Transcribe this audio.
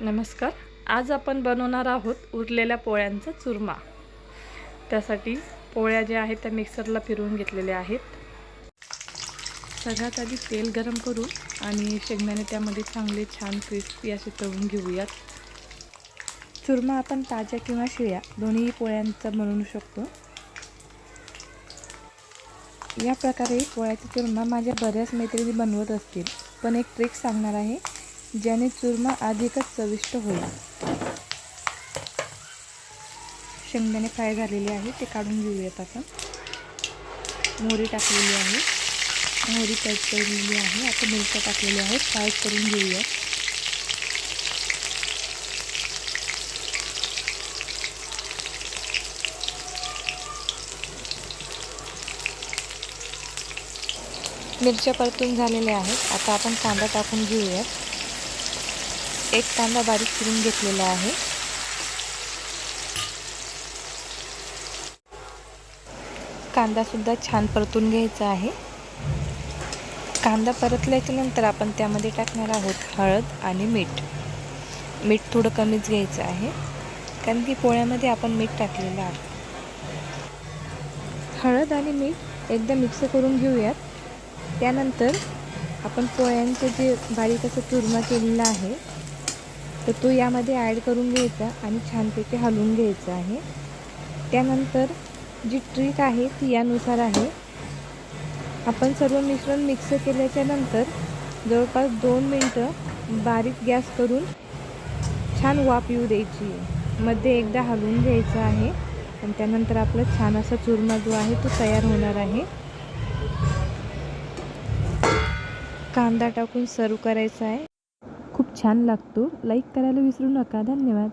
नमस्कार. आज आपण बनवणार आहोत उरलेल्या पोळ्यांचा चुरमा. त्यासाठी पोळ्या ज्या आहेत त्या मिक्सरला फिरवून घेतलेल्या आहेत. सगळ्यात आधी तेल गरम करू आणि शेंगदाणे त्यामध्ये चांगले छान क्रिस्पी असे तळून घेऊयात. चुरमा आपण ताज्या किंवा शिळ्या दोन्ही पोळ्यांचा बनवू शकतो. या प्रकारे पोळ्याचा चुरमा माझ्या बऱ्याच मैत्रिणी बनवत असतील पण एक ट्रिक सांगणार आहे. ज्याने चुरमा अधिकच चविष्ट होईल. शेंगदाणे फ्राय झालेले आहे ते काढून घेऊयात आपण. मोहरी टाकलेली आहे. मोहरी तडतडलेली आहे. आता मिरच्या टाकलेल्या आहेत फ्राय करून घेऊयात मिरच्या परतून झालेल्या आहेत. आता आपण कांदा टाकून घेऊयात. एक कांदा बारीक चिरून घेतलेला आहे. कांदा सुद्धा छान परतून घ्यायचा आहे. कांदा परतल्याच्या नंतर आपण त्यामध्ये टाकणार आहोत हळद आणि मीठ. मीठ थोडं कमीच घ्यायचं आहे. कारण की पोळ्यामध्ये आपण मीठ टाकलेलं आहे. हळद आणि मीठ एकदा मिक्स करून घेऊयात. त्यानंतर आपण पोळ्यांचं जे बारीक असं चुरमा केलेला आहे तर तो यामध्ये ॲड करून घ्यायचा आणि छानपैकी हलवून घ्यायचा आहे. त्यानंतर जी ट्रिक आहे ती यानुसार आहे. आपण सर्व मिश्रण मिक्स केल्याच्यानंतर जवळपास दोन मिनटं बारीक गॅस करून छान वाफ येऊ द्यायची. मध्ये एकदा हलवून घ्यायचं आहे. आणि त्यानंतर आपला छान असा चुरमा जो आहे तो तयार होणार आहे. कांदा टाकून सर्व करायचा आहे. छान लागतो. लाईक करायला विसरू नका. धन्यवाद.